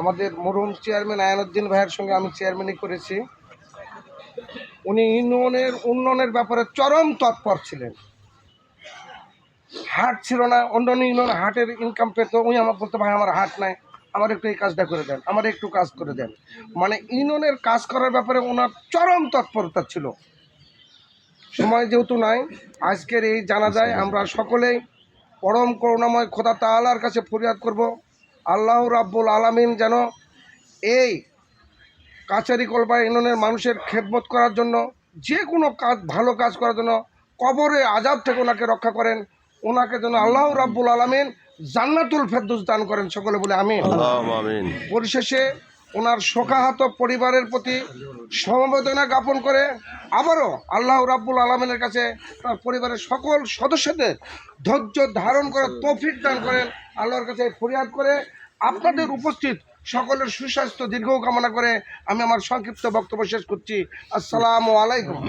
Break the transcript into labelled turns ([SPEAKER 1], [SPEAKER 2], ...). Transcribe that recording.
[SPEAKER 1] আমাদের মরহুম চেয়ারম্যান আয়নুদ্দিন ভাইয়ের সঙ্গে আমি চেয়ারম্যানই করেছি। উনি ইউনিয়নের উন্নয়নের ব্যাপারে চরম তৎপর ছিলেন। হাট ছিল না অন্যান্য অন্য ইউনিয়ন হাটের ইনকাম পেত। উনি আমার বলতো, ভাই, আমার হাট নাই, আমার একটু এই কাজটা করে দেন, আমার একটু কাজ করে দেন। মানে ইউনিয়নের কাজ করার ব্যাপারে ওনার চরম তৎপরতা ছিল। সময় যেহেতু নাই, আজকের এই জানা যায় আমরা সকলেই পরম করুণাময় খোদা তাআলার কাছে ফরিয়াদ করব। আল্লাহ রাব্বুল আলামিন যেন এই কাছারি কলবা ইউনিয়নের মানুষের খেদমত করার জন্য যে কোনো কাজ ভালো কাজ করার জন্য কবরে আজাব থেকে ওনাকে রক্ষা করেন। ওনাকে যেন আল্লাহ রাব্বুল আলামিন জান্নাতুল ফেরদৌস দান করেন সকলে বলে আমি পরিশেষে ওনার শোকাহত পরিবারের প্রতি সমবেদনা জ্ঞাপন করে আবারও আল্লাহ রাব্বুল আলমিনের কাছে তার পরিবারের সকল সদস্যদের ধৈর্য ধারণ করে তৌফিক দান করেন। আল্লাহর কাছে ফরিয়াদ করে আপনাদের উপস্থিত সকলের সুস্বাস্থ্য দীর্ঘ কামনা করে আমি আমার সংক্ষিপ্ত বক্তব্য শেষ করছি। আসসালামু আলাইকুম।